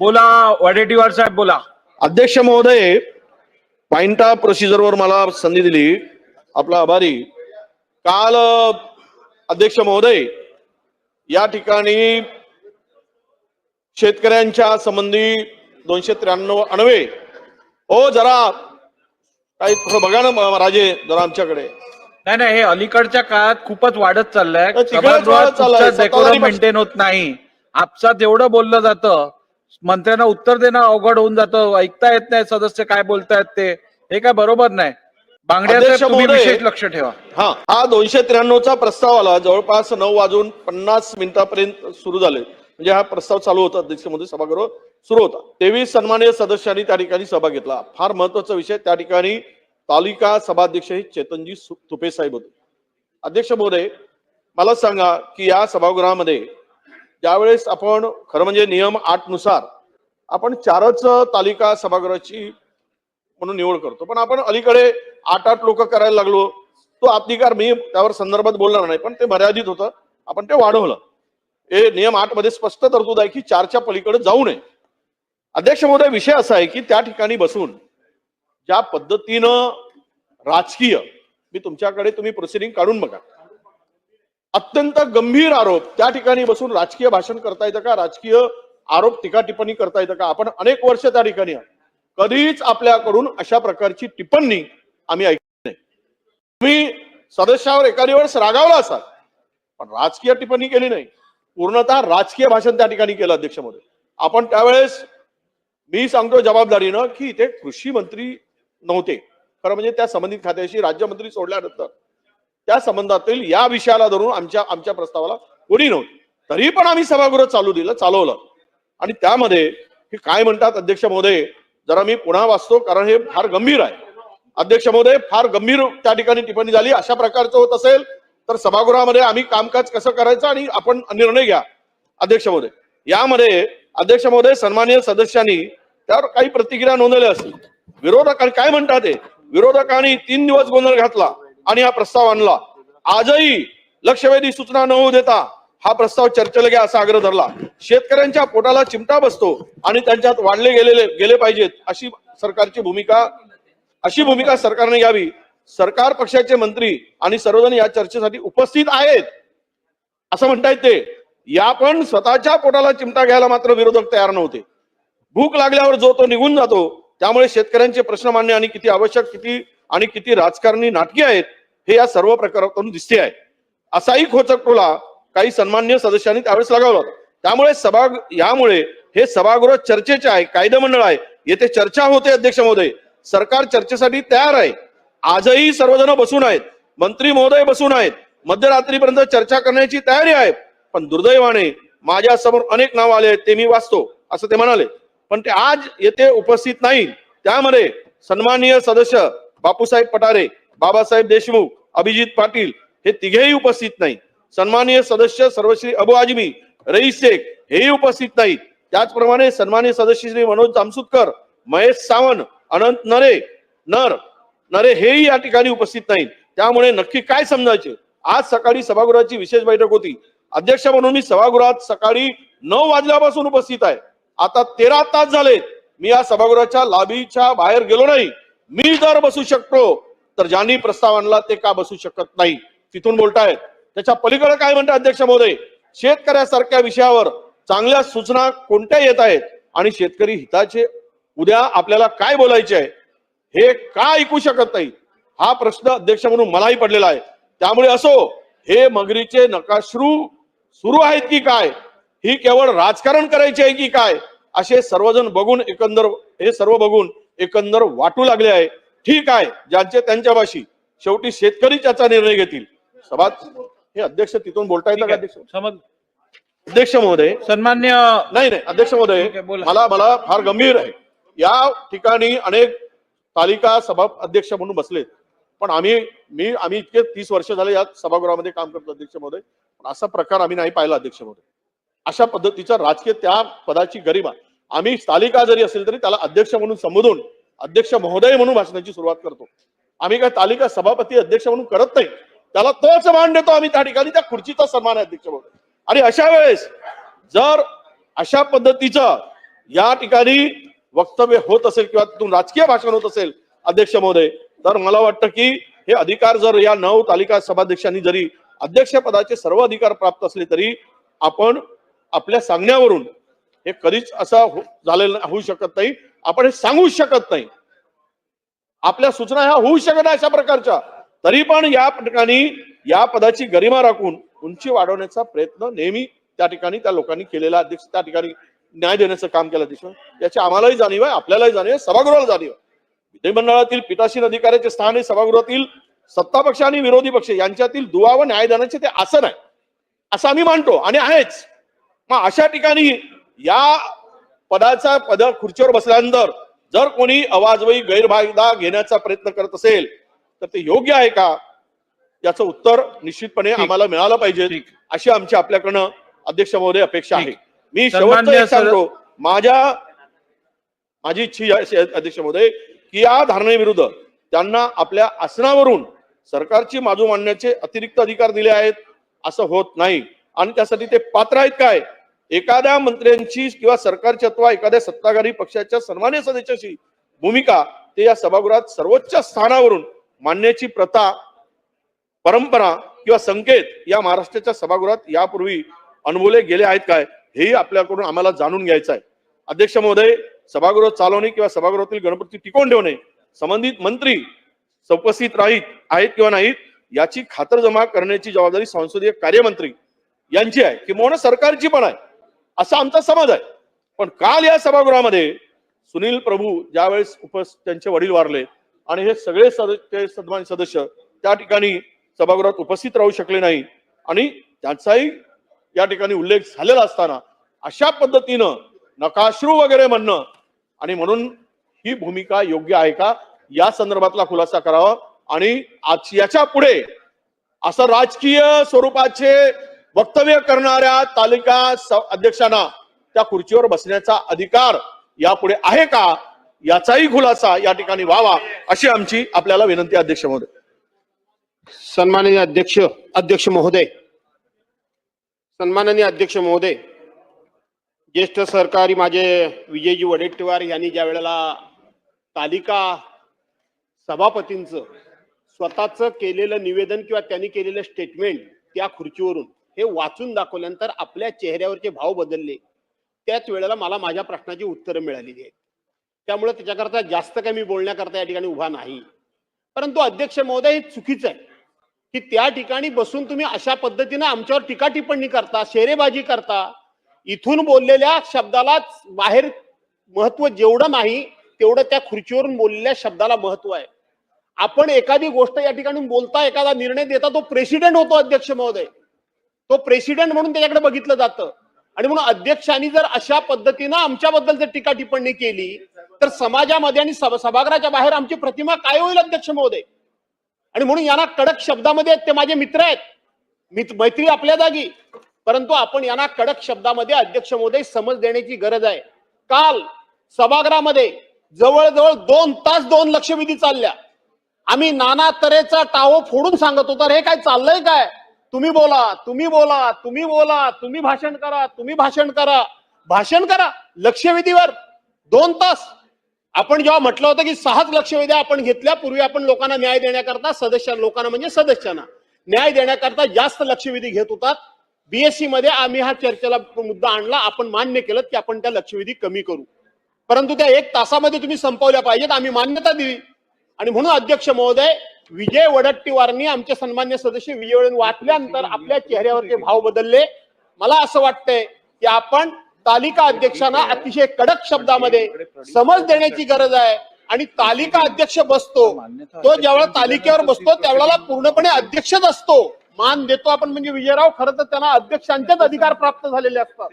बोला वडेट्टीवार साहेब बोला. अध्यक्ष महोदय पाइंटा प्रोसिजरवर मला संधी दिली. आपला आभारी. काल अध्यक्ष महोदय या ठिकाणी शेतकऱ्यांच्या संबंधी दोनशे त्र्याण्णव अणवे हो जरा काही थोडं बघा ना राजे जरा आमच्याकडे. नाही नाही हे अलीकडच्या काळात खूपच वाढत चाललंय. मेंटेन होत नाही. आपसात एवढं बोललं जातं मंत्र्यांना उत्तर देणं अवघड होऊन जातं. ऐकता येत नाही सदस्य काय बोलतायत ते. हे काय बरोबर नाही. विशेष लक्ष ठेवा. हा हा दोनशे त्र्याण्णवचा प्रस्ताव आला. जवळपास नऊ वाजून पन्नास मिनिटापर्यंत सुरू झाले. म्हणजे हा प्रस्ताव चालू होता. अध्यक्ष महोदय सभागृह सुरू होता. तेवीस सन्मान्य सदस्यांनी त्या ठिकाणी सभा घेतला. फार महत्त्वाचा विषय. त्या ठिकाणी तालिका सभाध्यक्ष हे चेतनजी तुपे साहेब होते. अध्यक्ष महोदय मला सांगा की या सभागृहामध्ये ज्यावेळेस आपण खरं म्हणजे नियम आठनुसार आपण चारच तालिका सभागृहाची म्हणून निवड करतो. पण आपण अलीकडे आठ आठ लोक करायला लागलो तो अधिकार मी त्यावर संदर्भात बोलणार नाही पण ते मर्यादित होतं. आपण ते वाढवलं. हे नियम आठमध्ये स्पष्ट तरतूद आहे की चारच्या पलीकडे जाऊ नये. अध्यक्ष महोदय विषय असा आहे की त्या ठिकाणी बसून ज्या पद्धतीनं राजकीय मी तुमच्याकडे तुम्ही प्रोसिडिंग काढून बघा. अत्यंत गंभीर आरोप. त्या ठिकाणी बसून राजकीय भाषण करता येतं का? राजकीय आरोप टीका टिप्पणी करता येतं का? आपण अनेक वर्ष त्या ठिकाणी कधीच आपल्याकडून अशा प्रकारची टिप्पणी आम्ही ऐकली नाही. तुम्ही सदस्यावर एखादी वेळेस रागावला असाल पण राजकीय टिप्पणी केली नाही. पूर्णतः राजकीय भाषण त्या ठिकाणी केलं अध्यक्षमध्ये आपण त्यावेळेस मी सांगतो जबाबदारीनं की इथे कृषी मंत्री नव्हते. खरं म्हणजे त्या संबंधित खात्याशी राज्यमंत्री सोडल्यानंतर त्या संबंधातील या विषयाला धरून आमच्या आमच्या प्रस्तावाला कोणी नव्हती. तरी पण आम्ही सभागृह चालू दिलं चालवलं. आणि त्यामध्ये हे काय म्हणतात अध्यक्ष महोदय जरा मी पुन्हा वाचतो कारण हे फार गंभीर आहे. अध्यक्ष महोदय फार गंभीर त्या ठिकाणी टिप्पणी झाली. अशा प्रकारचं होत असेल तर सभागृहामध्ये आम्ही कामकाज कसं करायचं आणि आपण निर्णय घ्या. अध्यक्ष महोदय यामध्ये अध्यक्ष महोदय सन्मान्य सदस्यांनी त्यावर काही प्रतिक्रिया नोंदवल्या असतील. विरोधकांनी काय म्हणतात ते विरोधकांनी तीन दिवस गोंधळ घातला. आणि हा प्रस्ताव आणला. आजही लक्षवेधी सूचना न होऊ देता हा प्रस्ताव चर्चेला घ्या असा आग्रह धरला. शेतकऱ्यांच्या पोटाला चिमटा बसतो आणि त्यांच्यात वाढले गेलेले गेले पाहिजेत अशी सरकारची भूमिका अशी भूमिका सरकारने घ्यावी. सरकार पक्षाचे मंत्री आणि सर्वजण या चर्चेसाठी उपस्थित आहेत. असं म्हणतायत ते. या पण स्वतःच्या पोटाला चिमटा घ्यायला मात्र विरोधक तयार नव्हते. भूक लागल्यावर जो तो निघून जातो त्यामुळे शेतकऱ्यांचे प्रश्न मांडणे आणि किती आवश्यक किती आणि किती राजकारणी नाटकी आहेत हे या सर्व प्रकारातून दिसते आहे. असाही खोचक टोला काही सन्मान्य सदस्यांनी त्यावेळेस लगावला. होता त्यामुळे सभा यामुळे हे सभागृह चर्चेचे आहे कायदा मंडळ आहे. येथे चर्चा होते अध्यक्ष महोदय. सरकार चर्चेसाठी तयार आहे. आजही सर्वजण बसून आहेत. मंत्री महोदय बसून आहेत. मध्यरात्रीपर्यंत चर्चा करण्याची तयारी आहे. पण दुर्दैवाने माझ्यासमोर अनेक नाव आले आहेत ते मी वाचतो असं ते म्हणाले. पण ते आज येथे उपस्थित नाही. त्यामध्ये सन्माननीय सदस्य बापूसाहेब पठारे बाबासाहेब देशमुख अभिजित पाटील हे तिघेही उपस्थित नाही सन्माननीय सदस्य सर्वश्री अबू आजमी रईस शेख हेही उपस्थित नाहीत. त्याचप्रमाणे सन्माननीय सदस्य श्री मनोज जामसुतकर महेश सावंत अनंत नरे नर नरे हेही या ठिकाणी उपस्थित नाहीत. त्यामुळे नक्की काय समजायचे? आज सकाळी सभागृहाची विशेष बैठक होती. अध्यक्ष म्हणून मी सभागृहात सकाळी नऊ वाजल्यापासून उपस्थित आहे. आता तेरा तास झालेत. मी या सभागृहाच्या लाबीच्या बाहेर गेलो नाही. मी जर बसू शकतो तर ज्यांनी प्रस्ताव आणला ते का बसू शकत नाही? तिथून बोलतायत त्याच्या पलीकडे काय म्हणतात अध्यक्ष महोदय? शेतकऱ्यासारख्या विषयावर चांगल्या सूचना कोणत्या येत आहेत? आणि शेतकरी हिताचे उद्या आपल्याला काय बोलायचे आहे? हे का ऐकू शकत नाही? हा प्रश्न अध्यक्ष म्हणून मलाही पडलेला आहे. त्यामुळे असो हे मगरीचे नकाश्रू सुरू आहेत की काय? ही केवळ राजकारण करायचे आहे की काय? असे सर्वजण बघून एकंदर हे सर्व बघून एकंदर वाटू लागले आहे. ठीक आहे ज्यांचे त्यांच्या भाषी शेवटी शेतकरी त्याचा निर्णय घेतील. सभा हे अध्यक्ष तिथून बोलता येतं का अध्यक्ष? समज अध्यक्ष महोदय. सन्मान्य नाही नाही अध्यक्ष महोदय ठीक आहे, बोला. मला मला फार गंभीर आहे. या ठिकाणी अनेक तालिका सभा अध्यक्ष म्हणून बसलेत. पण आम्ही मी आम्ही इतके तीस वर्ष झाले या सभागृहामध्ये काम करतो अध्यक्ष महोदय. पण असा प्रकार आम्ही नाही पाहिला अध्यक्ष महोदय. अशा पद्धतीचा राजकीय त्या पदाची गरिमा. आम्ही तालिका जरी असेल तरी त्याला अध्यक्ष म्हणून संबोधून अध्यक्ष महोदय म्हणून भाषणाची सुरुवात करतो. आम्ही काय तालिका सभापती अध्यक्ष म्हणून करत नाही. त्याला तोच मान देतो आम्ही त्या ठिकाणी त्या खुर्चीचा सन्मान आहे अध्यक्ष महोदय. आणि अशा वेळेस जर अशा पद्धतीचं या ठिकाणी वक्तव्य होत असेल किंवा तिथून राजकीय भाषण होत असेल अध्यक्ष महोदय तर मला वाटतं की हे अधिकार जर या नऊ तालिका सभाध्यक्षांनी जरी अध्यक्षपदाचे सर्व अधिकार प्राप्त असले तरी आपण आपल्या सांगण्यावरून हे कधीच असं हो- झालेलं होऊ शकत नाही. आपण हे सांगू शकत नाही. आपल्या सूचना ह्या होऊ शकत नाही अशा प्रकारच्या. तरी पण या ठिकाणी या पदाची गरिमा राखून उंची वाढवण्याचा प्रयत्न नेहमी त्या ठिकाणी त्या लोकांनी केलेला. अध्यक्ष त्या ठिकाणी न्याय देण्याचं काम केलं अध्यक्ष. याची आम्हालाही जाणीव आहे आपल्यालाही जाणीव आहे सभागृहाला जाणीव आहे. विधिमंडळातील पिताशीन अधिकाऱ्याचे स्थान हे सभागृहातील. सत्ता पक्ष आणि विरोधी पक्ष यांच्यातील दुवा व न्यायदानाचे ते आसन आहे. असं आम्ही मानतो आणि आहेच. मग अशा ठिकाणी या पदाचा पद खुर्चीवर बसल्यानंतर जर कोणी अवाजवी गैरफायदा घेण्याचा प्रयत्न करत असेल तर ते योग्य आहे का याचं उत्तर निश्चितपणे. आम्हाला मिळालं पाहिजे. अशी आमची आपल्याकडनं अध्यक्ष महोदय अपेक्षा आहे. मी शेवटचं सांगतो माझ्या माझी इच्छा अध्यक्ष महोदय की या धारणेविरुद्ध त्यांना आपल्या आसनावरून सरकारची बाजू मांडण्याचे अतिरिक्त अधिकार दिले आहेत असं होत नाही आणि त्यासाठी ते पात्र आहेत काय एखाद्या मंत्र्यांची किंवा सरकारची अथवा एखाद्या सत्ताधारी पक्षाच्या सन्मान्य सदस्याची भूमिका ते या सभागृहात सर्वोच्च स्थानावरून मांडण्याची प्रथा परंपरा किंवा संकेत या महाराष्ट्राच्या सभागृहात यापूर्वी अनुभवले गेले आहेत काय हेही आपल्याकडून आम्हाला जाणून घ्यायचं आहे. अध्यक्ष महोदय सभागृह चालवणे किंवा सभागृहातील गणपती टिकवून ठेवणे संबंधित मंत्री उपस्थित राहीत आहेत किंवा नाहीत याची खातरजमा करण्याची जबाबदारी संसदीय कार्यमंत्री यांची आहे किंवा सरकारची पण आहे. असा आमचा समज आहे. पण काल या सभागृहामध्ये सुनील प्रभू ज्यावेळेस उपस्थित त्यांचे वडील वारले आणि हे सगळे सदस्य सन्मानित सदस्य त्या ठिकाणी सभागृहात उपस्थित राहू शकले नाही आणि त्यांचाही या ठिकाणी उल्लेख झालेला असताना अशा पद्धतीनं नकाश्रू वगैरे म्हणणं आणि म्हणून ही भूमिका योग्य आहे का? या संदर्भातला खुलासा करावा आणि आज याच्यापुढे असं राजकीय स्वरूपाचे वक्तव्य करणाऱ्या तालिका अध्यक्षांना त्या खुर्चीवर बसण्याचा अधिकार यापुढे आहे का? याचाही खुलासा या ठिकाणी व्हावा अशी आमची आपल्याला विनंती अध्यक्ष महोदय. सन्माननीय अध्यक्ष अध्यक्ष महोदय. सन्माननीय अध्यक्ष महोदय ज्येष्ठ सरकारी माझे विजयजी वडेट्टीवार यांनी ज्या वेळेला तालिका सभापतींचं स्वतःचं केलेलं निवेदन किंवा त्यांनी केलेलं स्टेटमेंट त्या खुर्चीवरून हे वाचून दाखवल्यानंतर आपल्या चेहऱ्यावरचे भाव बदलले. त्याच वेळेला मला माझ्या प्रश्नाची उत्तरं मिळालेली आहेत. त्यामुळे त्याच्याकरता जास्त काही मी बोलण्याकरता या ठिकाणी उभा नाही. परंतु अध्यक्ष महोदय हे चुकीचं आहे. की त्या ठिकाणी बसून तुम्ही अशा पद्धतीनं आमच्यावर टीका टिप्पणी करता शेरेबाजी करता इथून बोललेल्या शब्दालाच बाहेर महत्त्व जेवढं नाही तेवढं त्या खुर्चीवरून बोललेल्या शब्दाला महत्त्व आहे. आपण एखादी गोष्ट या ठिकाणी बोलता एखादा निर्णय देता तो प्रेसिडेंट होतो अध्यक्ष महोदय. तो प्रेसिडेंट म्हणून त्याच्याकडे बघितलं जातं. आणि म्हणून अध्यक्षांनी जर अशा पद्धतीनं आमच्याबद्दल जर टीका टिप्पणी केली तर समाजामध्ये आणि सभागृहाच्या बाहेर आमची प्रतिमा काय होईल अध्यक्ष महोदय? आणि म्हणून यांना कडक शब्दामध्ये ते माझे मित्र आहेत. मित मैत्री आपल्या जागी. परंतु आपण यांना कडक शब्दामध्ये अध्यक्ष महोदय समज देण्याची गरज आहे. काल सभागृहामध्ये जवळजवळ दोन तास दोन लक्षवेधी चालल्या. आम्ही नाना तऱ्हेचा टावो फोडून सांगत होतो हे काय चाललंय काय? तुम्ही बोला तुम्ही बोला तुम्ही बोला तुम्ही भाषण करा तुम्ही भाषण करा. भाषण करा लक्षवेधीवर दोन तास. आपण जेव्हा म्हटलं होतं की सहाच लक्षवेध्या आपण घेतल्या पूर्वी आपण लोकांना न्याय देण्याकरता सदस्य लोकांना म्हणजे सदस्यांना. न्याय देण्याकरता जास्त लक्षवेधी घेत होतात. बीएससी मध्ये आम्ही हा चर्चेला मुद्दा आणला आपण मान्य केलं की आपण त्या लक्षवेधी कमी करू. परंतु त्या एक तासामध्ये तुम्ही संपवल्या पाहिजेत आम्ही मान्यता दिली. आणि म्हणून अध्यक्ष महोदय विजय वडट्टीवारांनी आमचे सन्मान्य सदस्य विजय वाचल्यानंतर आपल्या चेहऱ्यावरचे भाव बदलले. मला असं वाटतंय की आपण तालिका अध्यक्षांना अतिशय कडक शब्दामध्ये समज देण्याची गरज आहे आणि तालिका अध्यक्ष बसतो. तो ज्यावेळेला तालिकेवर बसतो त्यावेळेला पूर्णपणे अध्यक्षच असतो. मान देतो आपण म्हणजे विजयराव खरं तर त्यांना अध्यक्षांचेच अधिकार प्राप्त झालेले असतात.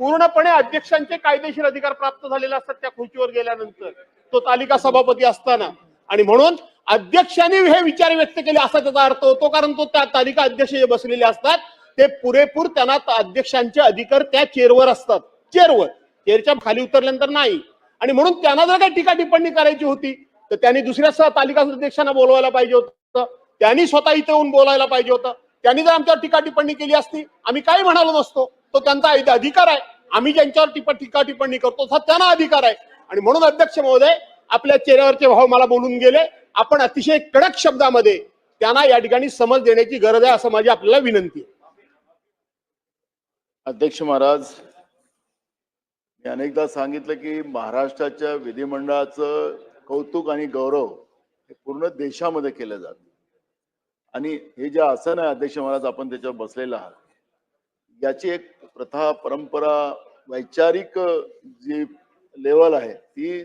पूर्णपणे अध्यक्षांचे कायदेशीर अधिकार प्राप्त झालेले असतात त्या खुर्चीवर गेल्यानंतर. तो तालिका सभापती असताना. आणि म्हणून अध्यक्षाने हे विचार व्यक्त केले असा त्याचा अर्थ होतो. कारण तो त्या तालिका अध्यक्ष जे बसलेले असतात. ते पुरेपूर त्यांना अध्यक्षांचे अधिकार त्या चेअरवर असतात. चेअरवर. चेअरच्या खाली उतरल्यानंतर नाही. आणि म्हणून त्यांना जर काही टीका टिप्पणी करायची होती तर त्यांनी दुसऱ्या सह तालिका अध्यक्षांना बोलवायला पाहिजे होतं. त्यांनी स्वतः इथे येऊन बोलायला पाहिजे होतं. त्यांनी जर आमच्यावर टीका टिप्पणी केली असती आम्ही काही म्हणालो नसतो. तो त्यांचा अधिकार आहे. आम्ही ज्यांच्यावर टिप टीका टिप्पणी करतो त्यांना अधिकार आहे. आणि म्हणून अध्यक्ष महोदय आपल्या चेहऱ्यावरचे भाव मला बोलून गेले. आपण अतिशय कडक शब्दामध्ये त्यांना या ठिकाणी समज देण्याची गरज आहे असं माझी आपल्याला विनंती आहे. अध्यक्ष महाराज मी अनेकदा सांगितलं की महाराष्ट्राच्या विधिमंडळाचं कौतुक आणि गौरव हे पूर्ण देशामध्ये केलं जातं. आणि हे जे आसन आहे अध्यक्ष महाराज आपण त्याच्यावर बसलेलं आहात याची एक प्रथा परंपरा वैचारिक जी लेवल आहे ती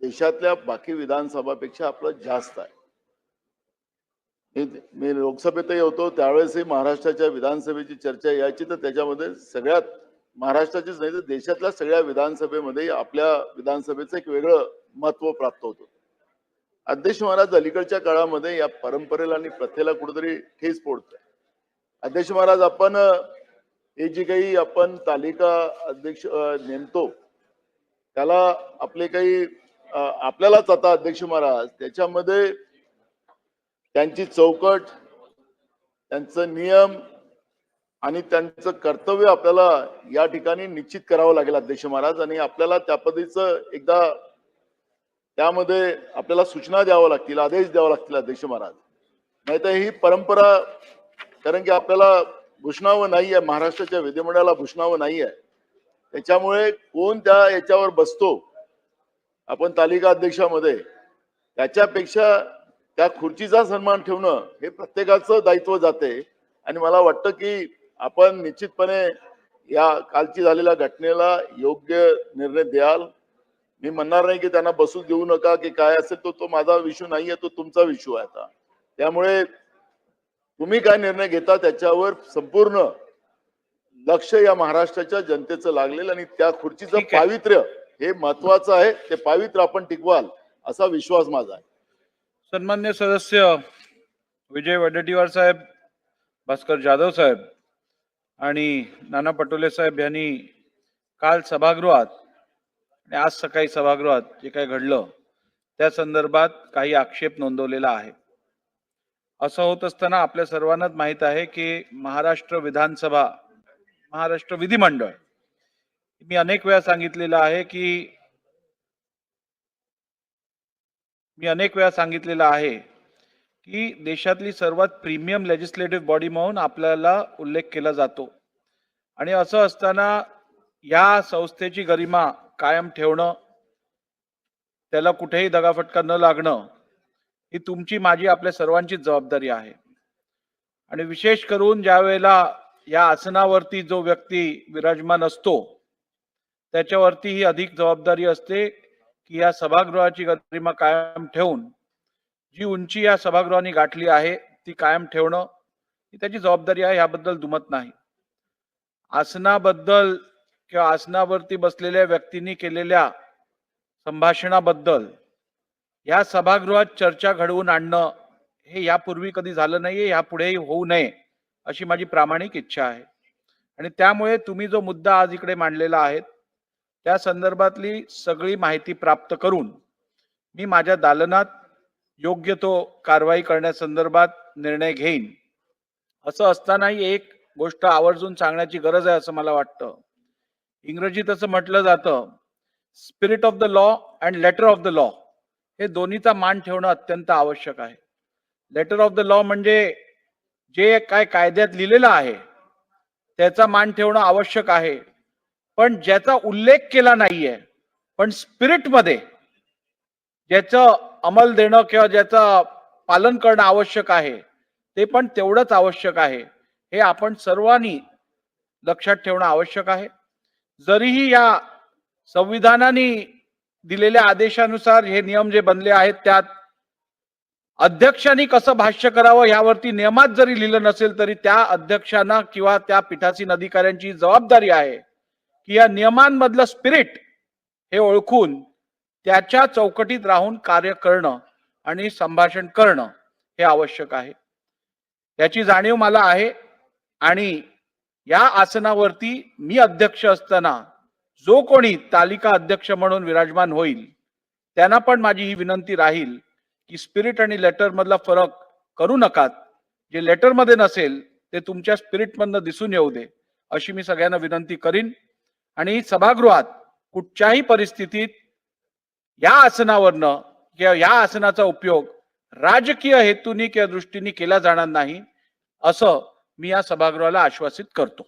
देशातल्या बाकी विधानसभापेक्षा आपलं जास्त आहे. मी- लोकसभेतही होतो त्यावेळेसही महाराष्ट्राच्या विधानसभेची चर्चा यायची तर त्याच्यामध्ये सगळ्यात महाराष्ट्राचीच नाही तर देशातल्या सगळ्या विधानसभेमध्ये आपल्या विधानसभेचं एक वेगळं महत्त्व प्राप्त होतं. अध्यक्ष महाराज अलीकडच्या काळामध्ये या परंपरेला आणि प्रथेला कुठेतरी ठेस पोडतोय अध्यक्ष महाराज आपण हे जी काही आपण तालिका अध्यक्ष नेमतो त्याला आपले काही आपल्यालाच आता अध्यक्ष महाराज त्याच्यामध्ये त्यांची चौकट त्यांचं नियम आणि त्यांचं कर्तव्य आपल्याला या ठिकाणी निश्चित करावं लागेल अध्यक्ष महाराज आणि आपल्याला त्या पद्धतीचं एकदा त्यामध्ये आपल्याला सूचना द्याव्या लागतील आदेश द्यावा लागतील अध्यक्ष महाराज. नाहीतर ही परंपरा कारण की आपल्याला भूषणावं नाही आहे महाराष्ट्राच्या विधिमंडळाला भूषणावं नाही आहे त्याच्यामुळे कोण त्या याच्यावर बसतो आपण तालिका अध्यक्षामध्ये त्याच्यापेक्षा त्या खुर्चीचा सन्मान ठेवणं हे प्रत्येकाचं दायित्व जाते. आणि मला वाटतं की आपण निश्चितपणे या कालची झालेल्या घटनेला योग्य निर्णय द्याल. मी म्हणणार नाही की त्यांना बसू देऊ नका की काय असेल तो तो माझा विषय नाहीये तो तुमचा विषय आहे आता. त्यामुळे तुम्ही काय निर्णय घेता त्याच्यावर संपूर्ण लक्ष या महाराष्ट्राच्या जनतेचं लागलेलं आणि त्या खुर्चीचं. पावित्र्य हे महत्वाचं आहे ते पावित्र्य आपण टिकवाल असा विश्वास माझा आहे. सन्मान्य सदस्य विजय वडेट्टीवार साहेब भास्कर जाधव साहेब आणि नाना पटोले साहेब यांनी काल सभागृहात आणि आज सकाळी सभागृहात जे काही घडलं त्या संदर्भात काही आक्षेप नोंदवलेला आहे. असं होत असताना आपल्या सर्वांनाच माहीत आहे की महाराष्ट्र विधानसभा महाराष्ट्र विधिमंडळ मी अनेक वेळा सांगितलेलं आहे की मी अनेक वेळा सांगितलेलं आहे की देशातली सर्वात प्रीमियम लेजिस्लेटिव्ह बॉडी म्हणून आपल्याला उल्लेख केला जातो. आणि असं असताना या संस्थेची गरिमा कायम ठेवणं त्याला कुठेही दगाफटका न लागणं ही तुमची माझी आपल्या सर्वांचीच जबाबदारी आहे. आणि विशेष करून ज्या वेळेला या आसनावरती जो व्यक्ती विराजमान असतो त्याच्यावरती ही अधिक जबाबदारी असते की या सभागृहाची गरिमा कायम ठेवून जी उंची या सभागृहाने गाठली आहे ती कायम ठेवणं ही त्याची जबाबदारी आहे याबद्दल दुमत नाही. आसनाबद्दल किंवा आसनावरती बसलेल्या व्यक्तींनी केलेल्या संभाषणाबद्दल या सभागृहात चर्चा घडवून आणणं हे यापूर्वी कधी झालं नाहीये यापुढेही होऊ नये अशी माझी प्रामाणिक इच्छा आहे. आणि त्यामुळे तुम्ही जो मुद्दा आज इकडे मांडलेला आहे त्या संदर्भातली सगळी माहिती प्राप्त करून मी माझ्या दालनात योग्य तो कारवाई करण्यासंदर्भात निर्णय घेईन. असं असतानाही एक गोष्ट आवर्जून सांगण्याची गरज आहे असं मला वाटतं. इंग्रजीत असं म्हटलं जातं spirit of the law and letter of the law हे दोन्हीचा मान ठेवणं अत्यंत आवश्यक आहे. लेटर ऑफ द लॉ म्हणजे जे काय कायद्यात लिहिलेलं आहे त्याचा मान ठेवणं आवश्यक आहे. पण ज्याचा उल्लेख केला नाहीये पण स्पिरिटमध्ये ज्याचं अंमल देणं किंवा ज्याचं पालन करणं आवश्यक आहे ते पण तेवढंच आवश्यक आहे. हे आपण सर्वांनी लक्षात ठेवणं आवश्यक आहे. जरीही या संविधानाने दिलेल्या आदेशानुसार हे नियम जे बनले आहेत त्यात अध्यक्षांनी कसं भाष्य करावं यावरती नियमात जरी लिहिलं नसेल तरी त्या अध्यक्षांना किंवा त्या पीठासीन अधिकाऱ्यांची जबाबदारी आहे. की या नियमांमधलं स्पिरिट हे ओळखून त्याच्या चौकटीत राहून कार्य करणं आणि संभाषण करणं हे आवश्यक आहे. याची जाणीव मला आहे आणि या आसनावरती मी अध्यक्ष असताना जो कोणी तालिका अध्यक्ष म्हणून विराजमान होईल त्यांना पण माझी ही विनंती राहील की स्पिरिट आणि लेटर मधला फरक करू नकात. जे लेटरमध्ये नसेल ते तुमच्या स्पिरिटमधनं दिसून येऊ दे अशी मी सगळ्यांना विनंती करीन. आणि सभागृहात कुठच्याही परिस्थितीत या आसनावरनं किंवा या आसनाचा उपयोग राजकीय हेतूनी किंवा दृष्टीने केला जाणार नाही असं मी या सभागृहाला आश्वासित करतो.